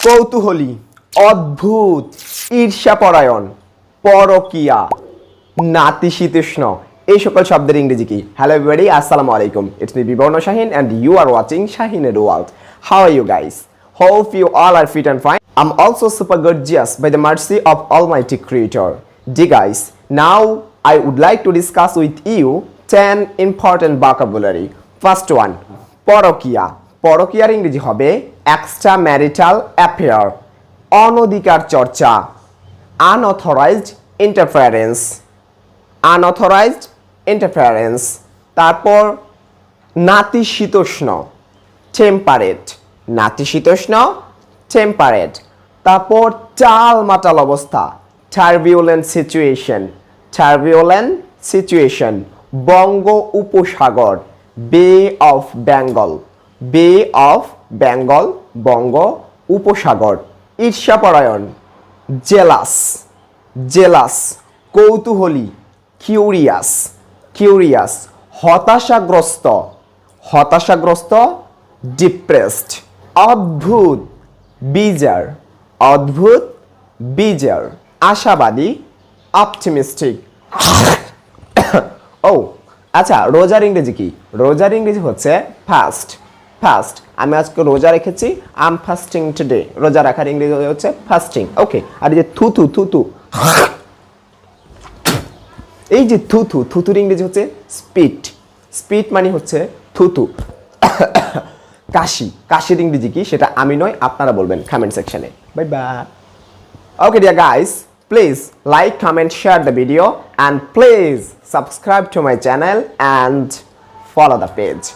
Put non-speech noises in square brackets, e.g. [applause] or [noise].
কৌতূহলী অদ্ভুত ঈর্ষাপরায়ণ পরকিয়া নাতিশীতোষ্ণ এই সকল শব্দের ইংরেজি কি হ্যালো এভরিবডি আসসালামু আলাইকুম ইটস মি বিবর্ণ Shahin and you are watching শাহিনের world how are you guys Hope you all are fit and fine. I'm also super gorgeous by the mercy of Almighty Creator. Dear guys, now I would like to discuss with you 10 important vocabulary. First one, পরকিয়া পরকিয়ার ইংরেজি হবে extra marital affair অনধিকার চর্চা unauthorised interference unauthorised interference তারপর নাতিশীতোষ্ণ temperate নাতিশীতোষ্ণ temperate তারপর টাল মাটাল অবস্থা টার্বিউলেন্ট সিচুয়েশন টার্বিউলেন্ট সিচুয়েশন বঙ্গ উপসাগর বে অফ বেঙ্গল বে অফ বেঙ্গল, বঙ্গ, উপসাগর, ঈর্ষাপরায়ণ, জেলাস জেলাস, কৌতূহলী, কিউরিয়াস কিউরিয়াস, হতাশাগ্রস্ত হতাশাগ্রস্ত, ডিপ্রেসড, অদ্ভুত, বিজার অদ্ভুত, বিজার, আশাবাদী, অপটিমিস্টিক। [coughs] ও আচ্ছা রোজার ইংরেজি কি? রোজার ইংরেজি হচ্ছে ফাস্ট ফাস্ট আমি আজকে রোজা রেখেছি। আম ফাস্টিং টুডে রোজা রাখার ইংরেজি হচ্ছে ফাস্টিং ওকে আর যে থুতু থুতু এই যে থুতু থুতুর ইংরেজি হচ্ছে স্পিট স্পিট মানে হচ্ছে থুতু কাশি। কাশির ইংরেজি কি? সেটা আমি নয় আপনারা বলবেন কমেন্ট সেকশনে bye bye Okay, dear guys, please like, comment, share the video, and please subscribe to my channel and follow the page.